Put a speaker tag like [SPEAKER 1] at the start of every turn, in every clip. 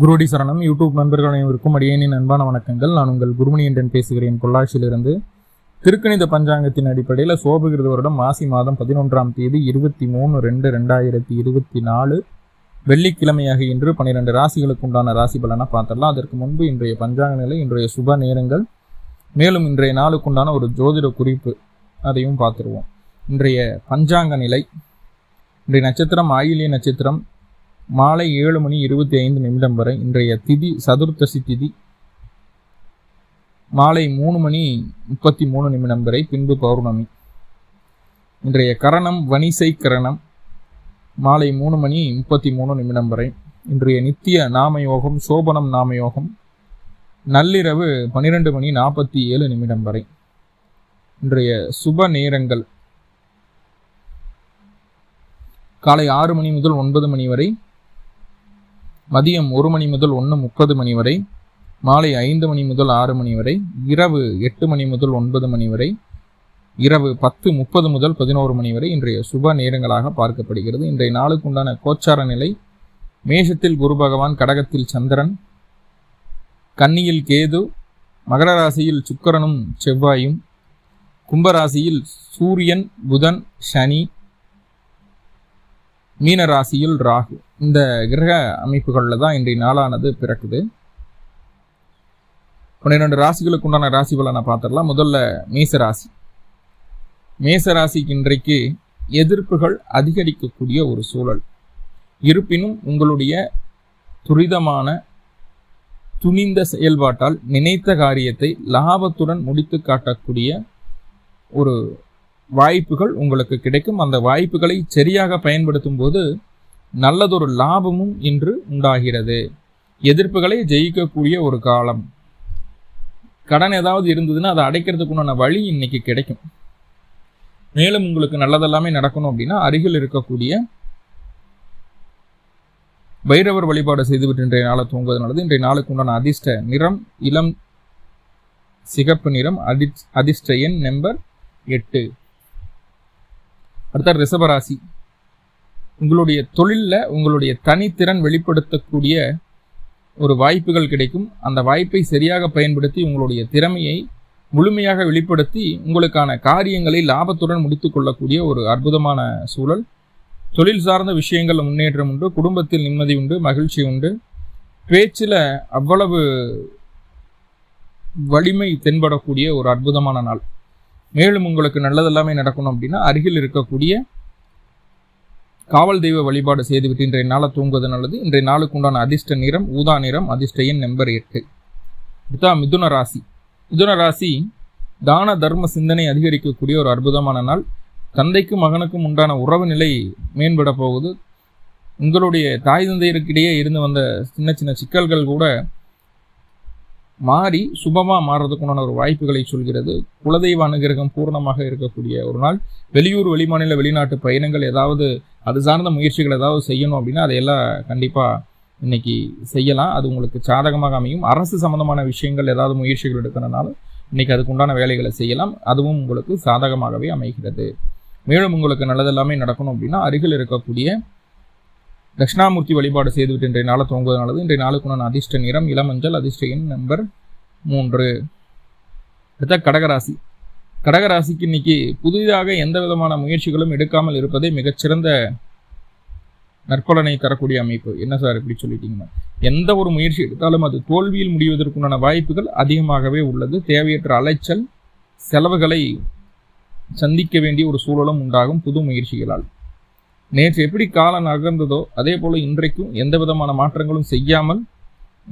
[SPEAKER 1] குருடி சரணம். யூடியூப் நண்பர்கள் அனைவருக்கும் அடியேனின் அன்பான வணக்கங்கள். நான் உங்கள் குருமணி என்றன் பேசுகிறேன். பொள்ளாச்சியிலிருந்து திருக்கணித பஞ்சாங்கத்தின் அடிப்படையில் சோபகிருத வருடம் மாசி மாதம் பதினொன்றாம் தேதி இருபத்தி மூணு ரெண்டு ரெண்டாயிரத்தி இருபத்தி நாலு. வெள்ளிக்கிழமையாக இன்று பன்னிரெண்டு ராசிகளுக்கு உண்டான ராசி பலனை பார்த்துடலாம். அதற்கு முன்பு இன்றைய பஞ்சாங்க நிலை இன்றைய சுப நேரங்கள். மேலும் இன்றைய நாளுக்குண்டான ஒரு ஜோதிட குறிப்பு அதையும் பார்த்துருவோம். இன்றைய பஞ்சாங்க நிலை இன்றைய நட்சத்திரம் ஆயிலிய நட்சத்திரம் மாலை ஏழு மணி இருபத்தி ஐந்து நிமிடம் வரை இன்றைய திதி சதுர்த்தசி திதி மாலை மூணு மணி முப்பத்தி மூணு நிமிடம் வரை பின்பு பௌர்ணமி. இன்றைய கரணம் வனிசை கரணம் மாலை மூணு மணி முப்பத்தி மூணு நிமிடம் வரை. இன்றைய நித்திய நாமயோகம் சோபனம் நாமயோகம் நள்ளிரவு பன்னிரெண்டு மணி நாற்பத்தி ஏழு நிமிடம் வரை. இன்றைய சுப நேரங்கள் காலை ஆறு மணி முதல் ஒன்பது மணி வரை மதியம் ஒரு மணி முதல் ஒன்று முப்பது மணி வரை மாலை ஐந்து மணி முதல் ஆறு மணி வரை இரவு எட்டு மணி முதல் ஒன்பது மணி வரை இரவு பத்து முப்பது முதல் பதினோரு மணி வரை இன்றைய சுப நேரங்களாக பார்க்கப்படுகிறது. இன்றைய நாளுக்கு உண்டான கோச்சார நிலை மேஷத்தில் குரு பகவான் கடகத்தில் சந்திரன் கன்னியில் கேது மகர ராசியில் சுக்கரனும் செவ்வாயும் கும்பராசியில் சூரியன் புதன் சனி மீன ராசியில் ராகு. இந்த கிரக அமைப்புகளில் தான் இன்றைய நாளானது பிறக்குது. பன்னிரெண்டு ராசிகளுக்கு உண்டான ராசி பலனை பார்த்துடலாம். முதல்ல மேச ராசி மேச ராசிக்கு இன்றைக்கு எதிர்ப்புகள் அதிகரிக்கக்கூடிய ஒரு சூழல். இருப்பினும் உங்களுடைய துரிதமான துணிந்த செயல்பாட்டால் நினைத்த காரியத்தை லாபத்துடன் முடித்து காட்டக்கூடிய ஒரு வாய்ப்புகள் உங்களுக்கு கிடைக்கும். அந்த வாய்ப்புகளை சரியாக பயன்படுத்தும் போது நல்லதொரு லாபமும் இன்று உண்டாகிறது. எதிர்ப்புகளை ஜெயிக்கக்கூடிய ஒரு காலம். கடன் ஏதாவது இருந்ததுன்னா அதை அடைக்கிறதுக்குண்டான வழி இன்னைக்கு கிடைக்கும். மேலும் உங்களுக்கு நல்லதெல்லாமே நடக்கணும் அப்படின்னா அருகில் இருக்கக்கூடிய பைரவர் வழிபாடு செய்துவிட்டு இன்றைய நாளை தூங்குவது நல்லது. இன்றைய நாளுக்கு உண்டான அதிர்ஷ்ட நிறம் இளம் சிகப்பு நிறம் அதி அதிர்ஷ்ட எண் நம்பர் எட்டு. அடுத்த ரிஷபராசி. உங்களுடைய தொழிலில் உங்களுடைய தனித்திறன் வெளிப்படுத்தக்கூடிய ஒரு வாய்ப்புகள் கிடைக்கும். அந்த வாய்ப்பை சரியாக பயன்படுத்தி உங்களுடைய திறமையை முழுமையாக வெளிப்படுத்தி உங்களுக்கான காரியங்களை லாபத்துடன் முடித்து கொள்ளக்கூடிய ஒரு அற்புதமான சூழல். தொழில் சார்ந்த விஷயங்கள் முன்னேற்றம் உண்டு குடும்பத்தில் நிம்மதி உண்டு மகிழ்ச்சி உண்டு. பேச்சில் அவ்வளவு வலிமை தென்படக்கூடிய ஒரு அற்புதமான நாள். மேலும் உங்களுக்கு நல்லதெல்லாமே நடக்கணும் அப்படின்னா அருகில் இருக்கக்கூடிய காவல் தெய்வ வழிபாடு செய்துவிட்டு இன்றைய நாளை தூங்குவது நல்லது. இன்றைய நாளுக்கு உண்டான அதிர்ஷ்ட நிறம் ஊதா நிறம் அதிர்ஷ்ட எண் நம்பர் எட்டு. அடுத்தா மிதுன ராசி. மிதுன ராசி தான தர்ம சிந்தனை அதிகரிக்கக்கூடிய ஒரு அற்புதமான நாள். தந்தைக்கும் மகனுக்கும் உண்டான உறவு நிலை மேம்பட போகுது. உங்களுடைய தாய் தந்தையருக்கிடையே இருந்து வந்த சின்ன சின்ன சிக்கல்கள் கூட மாறி சுபமாக மாறுறதுக்குண்டான ஒரு வாய்ப்புகளை சொல்கிறது. குலதெய்வ அனுகிரகம் பூர்ணமாக இருக்கக்கூடிய ஒரு நாள். வெளியூர் வெளிமாநில வெளிநாட்டு பயணங்கள் ஏதாவது அது சார்ந்த முயற்சிகள் ஏதாவது செய்யணும் அப்படின்னா அதையெல்லாம் கண்டிப்பாக இன்னைக்கு செய்யலாம். அது உங்களுக்கு சாதகமாக அமையும். அரசு சம்பந்தமான விஷயங்கள் ஏதாவது முயற்சிகள் எடுக்கிறனால இன்னைக்கு அதுக்கு உண்டான வேலைகளை செய்யலாம். அதுவும் உங்களுக்கு சாதகமாகவே அமைகிறது. மேலும் உங்களுக்கு நல்லதெல்லாமே நடக்கணும் அப்படின்னா அருகில் இருக்கக்கூடிய தட்சிணாமூர்த்தி வழிபாடு செய்துவிட்டு இன்றைய நாளை துவங்குவது நல்லது இன்றைய நாளுக்குண்டான அதிர்ஷ்ட நிறம் இளமஞ்சள் அதிர்ஷ்ட எண் நம்பர் மூன்று. அடுத்த கடகராசி. கடகராசிக்கு இன்னைக்கு புதிதாக எந்த விதமான முயற்சிகளும் எடுக்காமல் இருப்பதே மிகச்சிறந்த நற்பலனை தரக்கூடிய அமைப்பு. என்ன சார் இப்படி சொல்லிட்டீங்கன்னா? எந்த ஒரு முயற்சி எடுத்தாலும் அது தோல்வியில் முடிவதற்குண்டான வாய்ப்புகள் அதிகமாகவே உள்ளது. தேவையற்ற அலைச்சல் செலவுகளை சந்திக்க வேண்டிய ஒரு சூழலும் உண்டாகும் புது முயற்சிகளால். நேற்று எப்படி காலம் நகர்ந்ததோ அதே போல் இன்றைக்கும் எந்த விதமான மாற்றங்களும் செய்யாமல்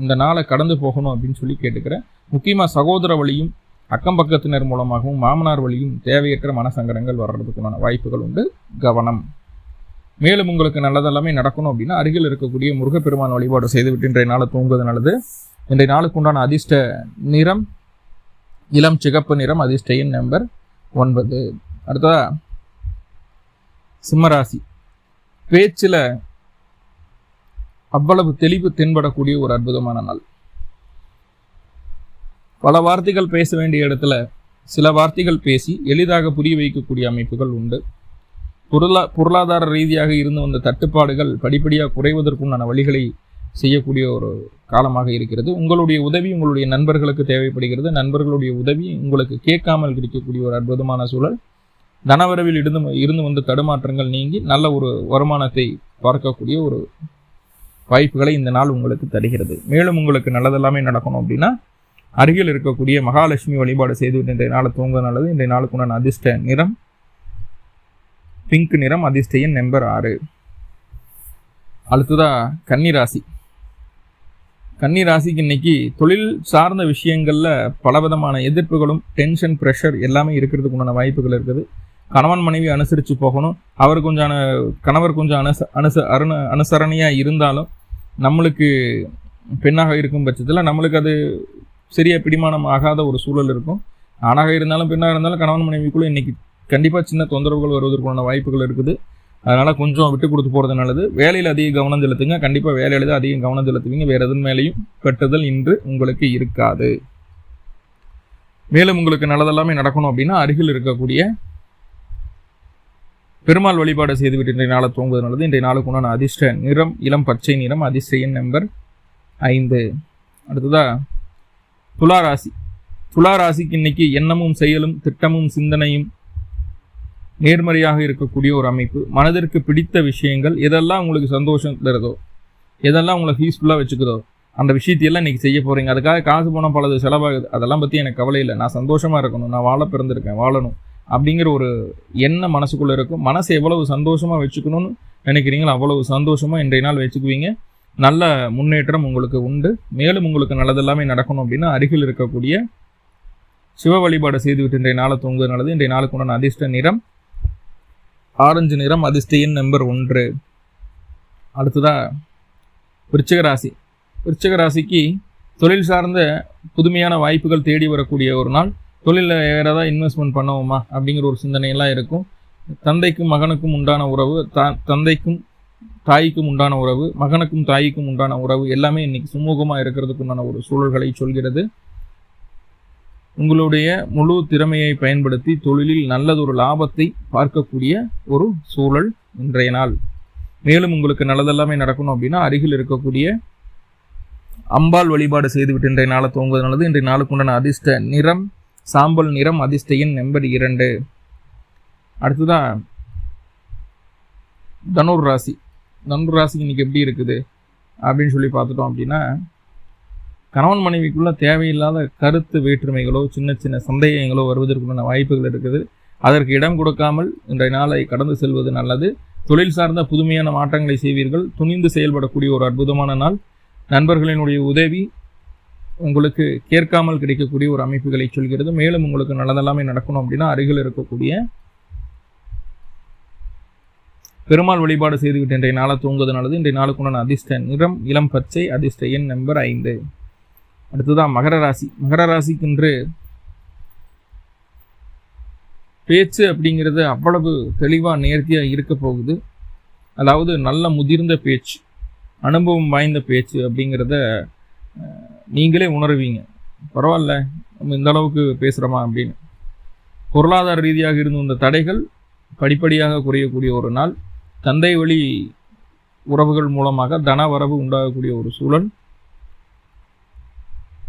[SPEAKER 1] இந்த நாளை கடந்து போகணும் அப்படின்னு சொல்லி கேட்டுக்கிறேன் முக்கியமாக சகோதர வழியும் அக்கம் பக்கத்தினர் மூலமாகவும் மாமனார் வழியும் தேவையற்ற மனசங்கடங்கள் வர்றதுக்குண்டான வாய்ப்புகள் உண்டு. கவனம். மேலும் உங்களுக்கு நல்லதெல்லாமே நடக்கணும் அப்படின்னா அருகில் இருக்கக்கூடிய முருகப்பெருமான் வழிபாடு செய்துவிட்டு இன்றைய நாளை தூங்குவது நல்லது. இன்றைய நாளுக்கு உண்டான அதிர்ஷ்ட நிறம் இளம் சிகப்பு நிறம் அதிர்ஷ்ட எண் நம்பர் ஒன்பது. அடுத்ததா சிம்மராசி. பேச்சில் அவ்வளவு தெளிவு தென்படக்கூடிய ஒரு அற்புதமான நாள். பல வார்த்தைகள் பேச வேண்டிய இடத்துல சில வார்த்தைகள் பேசி எளிதாக புரிய வைக்கக்கூடிய அமைப்புகள் உண்டு. பொருளா பொருளாதார ரீதியாக இருந்து வந்த தட்டுப்பாடுகள் படிப்படியாக குறைவதற்குண்டான வழிகளை செய்யக்கூடிய ஒரு காலமாக இருக்கிறது. உங்களுடைய உதவி உங்களுடைய நண்பர்களுக்கு தேவைப்படுகிறது. நண்பர்களுடைய உதவி உங்களுக்கு கேட்காமல் கிடைக்கக்கூடிய ஒரு அற்புதமான சூழல். தனவரவில் இருந்து இருந்து வந்த தடுமாற்றங்கள் நீங்கி நல்ல ஒரு வருமானத்தை பார்க்கக்கூடிய ஒரு வாய்ப்புகளை இந்த நாள் உங்களுக்கு தருகிறது. மேலும் உங்களுக்கு நல்லதெல்லாமே நடக்கணும் அப்படின்னா அருகில் இருக்கக்கூடிய மகாலட்சுமி வழிபாடு செய்து இன்றைய நாளை தூங்க நல்லது. இன்றைய நாளுக்குண்டான அதிர்ஷ்ட நிறம் பிங்க் நிறம் அதிர்ஷ்ட எண் நம்பர் ஆறு. அடுத்ததா கன்னிராசி. கன்னிராசிக்கு இன்னைக்கு தொழில் சார்ந்த விஷயங்களில் பலவிதமான எதிர்ப்புகளும் டென்ஷன் ப்ரெஷர் எல்லாமே இருக்கிறதுக்குண்டான வாய்ப்புகள் இருக்குது. கணவன் மனைவி அனுசரித்து போகணும். அவர் கொஞ்சம் கணவர் கொஞ்சம் அனுச அனுச அருண அனுசரணையாக இருந்தாலும் நம்மளுக்கு பெண்ணாக இருக்கும் பட்சத்தில் நம்மளுக்கு அது சரியாக பிடிமானம் ஆகாத ஒரு சூழல் இருக்கும். ஆணாக இருந்தாலும் பெண்ணாக இருந்தாலும் கணவன் மனைவிக்குள்ளே இன்றைக்கி கண்டிப்பாக சின்ன தொந்தரவுகள் வருவதற்கான வாய்ப்புகள் இருக்குது. அதனால் கொஞ்சம் விட்டு கொடுத்து போகிறது நல்லது. வேலையில் அதிக கவனம் செலுத்துங்க. கண்டிப்பாக வேலையில் தான் அதிகம் கவனம் செலுத்துவீங்க. வேறு எதன் மேலேயும் கட்டுதல் இன்று உங்களுக்கு இருக்காது. மேலும் உங்களுக்கு நல்லதெல்லாமே நடக்கணும் அப்படின்னா அருகில் இருக்கக்கூடிய பெருமாள் வழிபாடு செய்துவிட்டு இன்றைய நாளை தூங்குவது நல்லது. இன்றைய நாளுக்கு உண்டான அதிர்ஷ்ட நிறம் இளம் பச்சை நிறம் அதிர்ஷ்ட எண் நம்பர் ஐந்து. அடுத்ததா துளாராசி. ராசி ராசிக்கு இன்னைக்கு எண்ணமும் செயலும் திட்டமும் சிந்தனையும் நேர்மறையாக இருக்கக்கூடிய ஒரு அமைப்பு. மனதிற்கு பிடித்த விஷயங்கள் எதெல்லாம் உங்களுக்கு சந்தோஷம் தருதோ எதெல்லாம் உங்களை பீஸ்ஃபுல்லாக வச்சுக்குதோ அந்த விஷயத்தையெல்லாம் இன்றைக்கி செய்ய போகிறீங்க அதுக்காக காசு போனால் பலது செலவாகுது. அதெல்லாம் பற்றி எனக்கு கவலை இல்லை. நான் சந்தோஷமாக இருக்கணும். நான் வாழ பிறந்திருக்கேன் வாழணும். அப்படிங்கிற ஒரு எண்ணம் மனசுக்குள்ளே இருக்கும். மனசை எவ்வளவு சந்தோஷமாக வச்சுக்கணும்னு நினைக்கிறீங்களோ அவ்வளவு சந்தோஷமாக இன்றைய நாள் வச்சுக்குவீங்க. நல்ல முன்னேற்றம் உங்களுக்கு உண்டு. மேலும் உங்களுக்கு நல்லதெல்லாமே நடக்கணும் அப்படின்னா அருகில் இருக்கக்கூடிய சிவ வழிபாடு செய்துவிட்டு இன்றைய நாளை தூங்குவது நல்லது. இன்றைய நாளுக்கு உண்டான அதிர்ஷ்ட நிறம் ஆரஞ்சு நிறம் அதிர்ஷ்ட நம்பர் ஒன்று. அடுத்ததாக விருச்சிக ராசி. விருச்சிக ராசிக்கு தொழில் சார்ந்த புதுமையான வாய்ப்புகள் தேடி வரக்கூடிய ஒரு நாள். தொழிலில் வேறு ஏதாவது இன்வெஸ்ட்மெண்ட் பண்ணுவோமா? அப்படிங்கிற ஒரு சிந்தனையெல்லாம் இருக்கும். தந்தைக்கும் மகனுக்கும் உண்டான உறவு த தந்தைக்கும் தாய்க்கும் உண்டான உறவு மகனுக்கும் தாய்க்கும் உண்டான உறவு எல்லாமே இன்னைக்கு சுமூகமாக இருக்கிறதுக்கு உண்டான ஒரு சூழல்களை சொல்கிறது. உங்களுடைய முழு திறமையை பயன்படுத்தி தொழிலில் நல்லதொரு லாபத்தை பார்க்கக்கூடிய ஒரு சூழல் இன்றைய நாள். மேலும் உங்களுக்கு நல்லதெல்லாமே நடக்கணும் அப்படின்னா அருகில் இருக்கக்கூடிய அம்பாள் வழிபாடு செய்துவிட்டு இன்றைய நாளை துவங்குவது நல்லது. இன்றைய நாளுக்குண்டான அதிர்ஷ்ட நிறம் சாம்பல் நிறம் அதிர்ஷ்டையின் நம்பர் இரண்டு. அடுத்ததான் தனுர் ராசி. தனுர் ராசி இன்னைக்கு எப்படி இருக்குது? அப்படின்னு சொல்லி பார்த்துட்டோம் அப்படின்னா கணவன் மனைவிக்குள்ளே தேவையில்லாத கருத்து வேற்றுமைகளோ சின்ன சின்ன சந்தேகங்களோ வருவதற்குண்டான வாய்ப்புகள் இருக்குது. அதற்கு இடம் கொடுக்காமல் இன்றைய நாளை கடந்து செல்வது நல்லது. தொழில் சார்ந்த புதுமையான மாற்றங்களை செய்வீர்கள். துணிந்து செயல்படக்கூடிய ஒரு அற்புதமான நாள். நண்பர்களினுடைய உதவி உங்களுக்கு கேட்காமல் கிடைக்கக்கூடிய ஒரு அமைப்புகளை சொல்கிறது. மேலும் உங்களுக்கு நல்லதெல்லாமே நடக்கணும் அப்படின்னா அருகில் இருக்கக்கூடிய பெருமாள் வழிபாடு செய்துவிட்டு இன்றைய நாளை தூங்குவது நல்லது. இன்றைய நாளுக்குண்டான அதிர்ஷ்ட நிறம் இளம் பச்சை அதிர்ஷ்ட எண் நம்பர் ஐந்து. அடுத்ததான் மகர ராசி. மகர ராசிக்கென்று பேச்சு அப்படிங்கிறது அவ்வளவு தெளிவாக நேர்த்தியாக இருக்க போகுது. அதாவது நல்ல முதிர்ந்த பேச்சு அனுபவம் வாய்ந்த பேச்சு அப்படிங்கிறத நீங்களே உணர்வீங்க. பரவாயில்ல நம்ம இந்த அளவுக்கு பேசுகிறோமா அப்படின்னு. பொருளாதார ரீதியாக இருந்து வந்த தடைகள் படிப்படியாக குறையக்கூடிய ஒரு நாள். தந்தை வழி உறவுகள் மூலமாக தன வரவு உண்டாகக்கூடிய ஒரு சூழல்.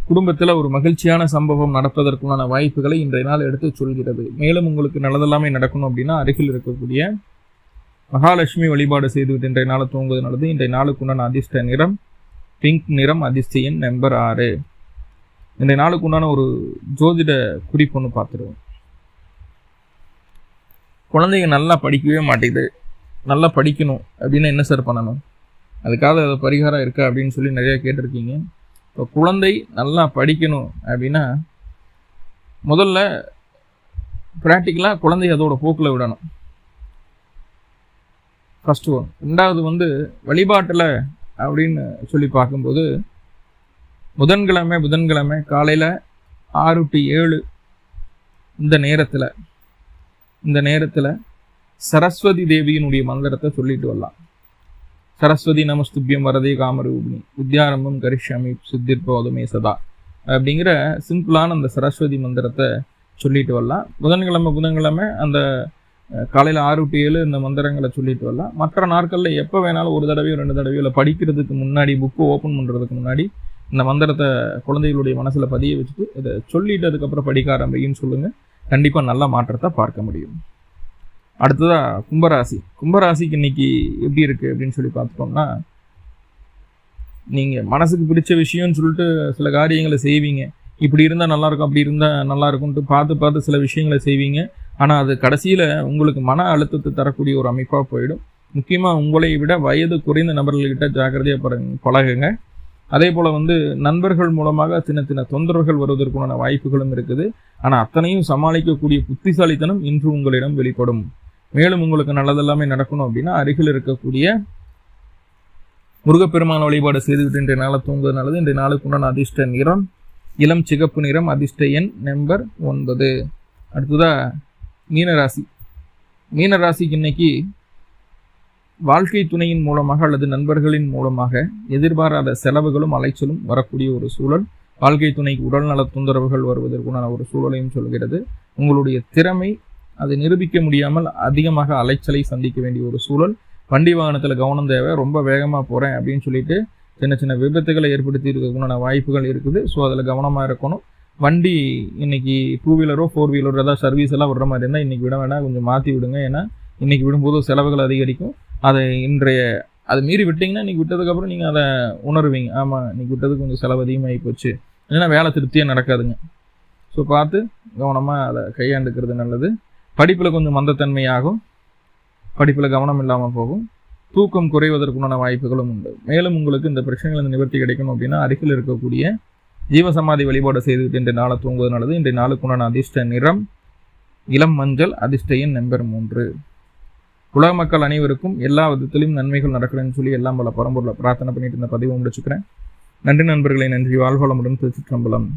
[SPEAKER 1] குடும்பத்தில் ஒரு மகிழ்ச்சியான சம்பவம் நடப்பதற்குண்டான வாய்ப்புகளை இன்றைய நாள் எடுத்து சொல்கிறது. மேலும் உங்களுக்கு நல்லதெல்லாமே நடக்கணும் அப்படின்னா அருகில் இருக்கக்கூடிய மகாலட்சுமி வழிபாடு செய்துவிட்டு இன்றைய நாளை தூங்குவது நல்லது. இன்றைய நாளுக்குண்டான அதிர்ஷ்ட நிறம். பிங்க் நிறம் அதிசயம் நம்பர் ஆறு. இன்றைய நாளுக்கு உண்டான ஒரு ஜோதிட குறிப்பு ஒன்று பார்த்துருவோம் குழந்தைங்க நல்லா படிக்கவே மாட்டேங்குது. நல்லா படிக்கணும் அப்படின்னு என்ன சார் பண்ணணும்? அதுக்காக பரிகாரம் இருக்கா அப்படின்னு சொல்லி நிறையா கேட்டிருக்கீங்க. இப்போ குழந்தை நல்லா படிக்கணும் அப்படின்னா முதல்ல ப்ராக்டிக்கலாக குழந்தை அதோட போக்கில் விடணும். ஃபஸ்ட்டு ஒன் ரெண்டாவது வந்து வழிபாட்டில் அப்படின்னு சொல்லி பார்க்கும்போது புதன்கிழமை புதன்கிழமை காலையில் ஆறு டு ஏழு இந்த நேரத்தில் இந்த நேரத்தில் சரஸ்வதி தேவியினுடைய மந்திரத்தை சொல்லிட்டு வரலாம். சரஸ்வதி நமஸ்துபியம் வரதே காமரூபிணி வித்யாரம்பம் கரிஷாமி சித்திர்போதமே சதா அப்படிங்கிற சிம்பிளான அந்த சரஸ்வதி மந்திரத்தை சொல்லிட்டு வரலாம். புதன்கிழமை புதன்கிழமை அந்த காலையில் ஆறு டு ஏழு இந்த மந்திரங்களை சொல்லிட்டு வரலாம் மற்ற நாட்களில் எப்போ வேணாலும் ஒரு தடவையோ ரெண்டு தடவையோ இல்லை படிக்கிறதுக்கு முன்னாடி புக்கு ஓப்பன் பண்ணுறதுக்கு முன்னாடி இந்த மந்திரத்தை குழந்தைகளுடைய மனசில் பதிய வச்சுட்டு இதை சொல்லிட்டு அதுக்கப்புறம் படிக்க ஆரம்பிக்குன்னு சொல்லுங்கள் கண்டிப்பாக நல்ல மாற்றத்தை பார்க்க முடியும். அடுத்ததாக கும்பராசி. கும்பராசிக்கு இன்னைக்கு எப்படி இருக்குது அப்படின்னு சொல்லி பார்த்துட்டோம்னா நீங்கள் மனசுக்கு பிடிச்ச விஷயம்னு சொல்லிட்டு சில காரியங்களை செய்வீங்க. இப்படி இருந்தால் நல்லாயிருக்கும் அப்படி இருந்தால் நல்லா பார்த்து பார்த்து சில விஷயங்களை செய்வீங்க. ஆனால் அது கடைசியில் உங்களுக்கு மன அழுத்தத்தை தரக்கூடிய ஒரு அமைப்பாக போயிடும். முக்கியமாக உங்களை விட வயது குறைந்த நபர்கள்கிட்ட ஜாக்கிரதையாக பழ- பழகுங்க. அதே போல் வந்து நண்பர்கள் மூலமாக சின்ன சின்ன தொந்தரவுகள் வருவதற்குண்டான வாய்ப்புகளும் இருக்குது. ஆனால் அத்தனையும் சமாளிக்கக்கூடிய புத்திசாலித்தனம் இன்று உங்களிடம் வெளிப்படும். மேலும் உங்களுக்கு நல்லதெல்லாமே நடக்கணும் அப்படின்னா அருகில் இருக்கக்கூடிய முருகப்பெருமான வழிபாடு செய்துவிட்டு இன்றைய நாளை தூங்குவது நல்லது. இன்றைய நாளுக்குண்டான அதிர்ஷ்ட நிறம் இளம் சிகப்பு நிறம் அதிர்ஷ்ட எண் நம்பர் ஒன்பது. அடுத்ததாக மீனராசி. மீனராசிக்கு இன்னைக்கு வாழ்க்கை துணையின் மூலமாக அல்லது நண்பர்களின் மூலமாக எதிர்பாராத செலவுகளும் அலைச்சலும் வரக்கூடிய ஒரு சூழல். வாழ்க்கை துணைக்கு உடல்நல தொந்தரவுகள் வருவதற்குண்டான ஒரு சூழலையும் சொல்கிறது. உங்களுடைய திறமை அதை நிரூபிக்க முடியாமல் அதிகமாக அலைச்சலை சந்திக்க வேண்டிய ஒரு சூழல். வண்டி வாகனத்தில் கவனம் தேவை ரொம்ப வேகமாக போகிறேன் அப்படின்னு சொல்லிட்டு சின்ன சின்ன விபத்துகளை ஏற்படுத்தி இருக்கக்கூடிய வாய்ப்புகள் இருக்குது. ஸோ அதில் கவனமாக இருக்கணும். வண்டி இன்னைக்கு டூ வீலரோ ஃபோர் வீலரோ ஏதாவது சர்வீஸ் எல்லாம் விடுற மாதிரி இருந்தால் இன்னைக்கு விட வேணாம். கொஞ்சம் மாற்றி விடுங்க. ஏன்னா இன்னைக்கு விடும்போது செலவுகள் அதிகரிக்கும். அதை இன்றைய அதை மீறி விட்டிங்கன்னா இன்னைக்கு விட்டதுக்கப்புறம் நீங்கள் அதை உணருவீங்க. ஆமாம் இன்னைக்கு விட்டதுக்கு கொஞ்சம் செலவு அதிகமாகி போச்சு. இல்லைன்னா வேலை திருப்தியாக நடக்காதுங்க. ஸோ பார்த்து கவனமாக அதை கையாண்டுக்கிறது நல்லது. படிப்பில் கொஞ்சம் மந்தத்தன்மையாகும் படிப்பில் கவனம் இல்லாமல் போகும். தூக்கம் குறைவதற்குண்டான வாய்ப்புகளும் உண்டு. மேலும் உங்களுக்கு இந்த பிரச்சனைகள் நிவர்த்தி கிடைக்கணும் அப்படின்னா அருகில் இருக்கக்கூடிய ஜீவசமாதி வழிபாடு செய்துவிட்டு இன்றைய நாளை தூங்குவது நல்லது. இன்றைய நாளுக்குண்டான அதிர்ஷ்ட நிறம் இளம் மஞ்சள் அதிர்ஷ்ட எண் நம்பர் மூன்று. உலக மக்கள் அனைவருக்கும் எல்லா விதத்திலும் நன்மைகள் நடக்கணும்னு சொல்லி எல்லாம் பல பரம்பொருளை பிரார்த்தனை பண்ணிட்டு இந்த பதிவை முடிச்சுக்கிறேன். நன்றி நண்பர்களை நன்றி வாழ்வளமுடன் திருச்சிற்றம்பலம்.